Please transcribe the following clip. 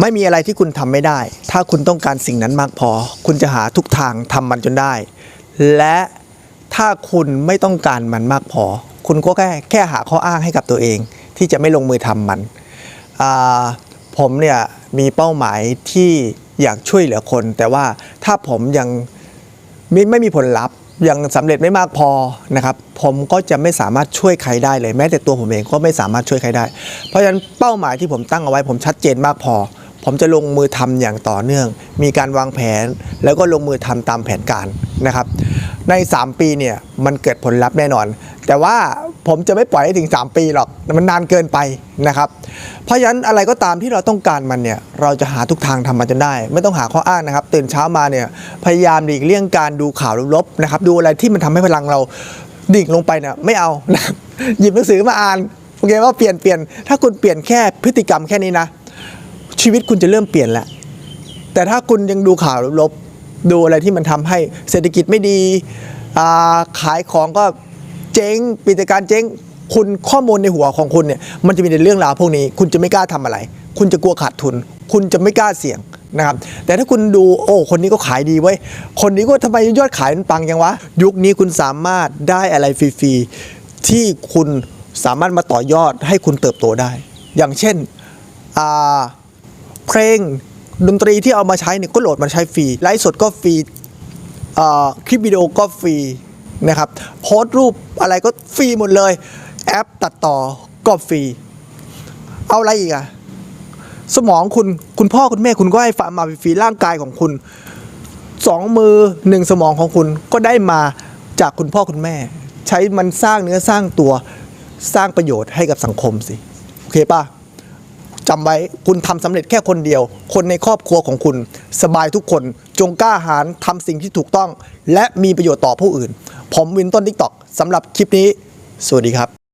ไม่มีอะไรที่คุณทำไม่ได้ ถ้าคุณต้องการสิ่งนั้นมากพอ คุณจะหาทุกทางทำมันจนได้ และถ้าคุณไม่ต้องการมันมากพอ คุณก็แค่แค่หาข้ออ้างให้กับตัวเอง ที่จะไม่ลงมือทำมันอ่าผมเนี่ยมีเป้าหมายที่อยากช่วยเหลือคน แต่ว่าถ้าผมยังไม่ไม่มีผลลัพธ์ยังสำเร็จไม่มากพอนะครับผมก็จะไม่สามารถช่วยใครได้เลย แม้แต่ตัวผมเองก็ไม่สามารถช่วยใครได้ เพราะฉะนั้นเป้าหมายที่ผมตั้งเอาไว้ผมชัดเจนมากพอ ผมจะลงมือทำอย่างต่อเนื่อง มีการวางแผน แล้วก็ลงมือทำตามแผนการนะครับ ใน 3 ปีเนี่ยมันเกิดผลลัพธ์แน่นอน แต่ว่าผมจะไม่ปล่อยให้ถึง 3 ปีหรอกมันนานเกินไปนะครับ เพราะฉะนั้นอะไรก็ตามที่เราต้องการมันเนี่ยเราจะหาทุกทางทำมันจนได้ ไม่ต้องหาข้ออ้างนะครับ ตื่นเช้ามาเนี่ยพยายามหลีกเลี่ยงการดูข่าวลบๆนะครับดูอะไรที่มันทำให้พลังเราดิ่งลงไปเนี่ยไม่เอานะหยิบหนังสือมาอ่านโอเคว่าเปลี่ยนเปลี่ยนถ้าคุณเปลี่ยนแค่พฤติกรรมแค่นี้นะ ชีวิตคุณจะเริ่มเปลี่ยนแล้วแต่ถ้าคุณยังดูข่าวลบๆดูอะไรที่มันทำให้เศรษฐกิจไม่ดีขายของก็เจ๊งปิดการเจ๊งคุณข้อมูลในหัวของคุณเนี่ยมันจะมีแต่เรื่องราวพวกนี้ คุณจะไม่กล้าทำอะไร คุณจะกลัวขาดทุน คุณจะไม่กล้าเสี่ยงนะครับแต่ถ้าคุณดูโอ้คนนี้ก็ขายดีเว้ยคนนี้ก็ทำไมยอดขายมันปังยังวะ ยุคนี้คุณสามารถได้อะไรฟรีๆที่คุณสามารถมาต่อยอดให้คุณเติบโตได้ อย่างเช่นอ่า เพลงดนตรีที่เอามาใช้เนี่ยก็โหลดมาใช้ฟรีไลฟ์สดก็ฟรีเอ่อคลิปวิดีโอก็ฟรีนะครับโพสต์รูปอะไรก็ฟรีหมดเลย แอปตัดต่อก็ฟรี เอาอะไรอีกอะสมองคุณคุณพ่อคุณแม่คุณก็ให้ฝากมาฟรีร่างกายของคุณสองมือหนึ่งสมองของคุณก็ได้มาจากคุณพ่อคุณแม่ ใช้มันสร้างเนื้อสร้างตัวสร้างประโยชน์ให้กับสังคมสิ โอเคป่ะ จำไว้คุณทำสำเร็จแค่คนเดียว คนในครอบครัวของคุณ สบายทุกคนจงกล้าหาญทำสิ่งที่ถูกต้อง และมีประโยชน์ต่อผู้อื่น ผมวินต้นทิกตอกสำหรับคลิปนี้ สวัสดีครับ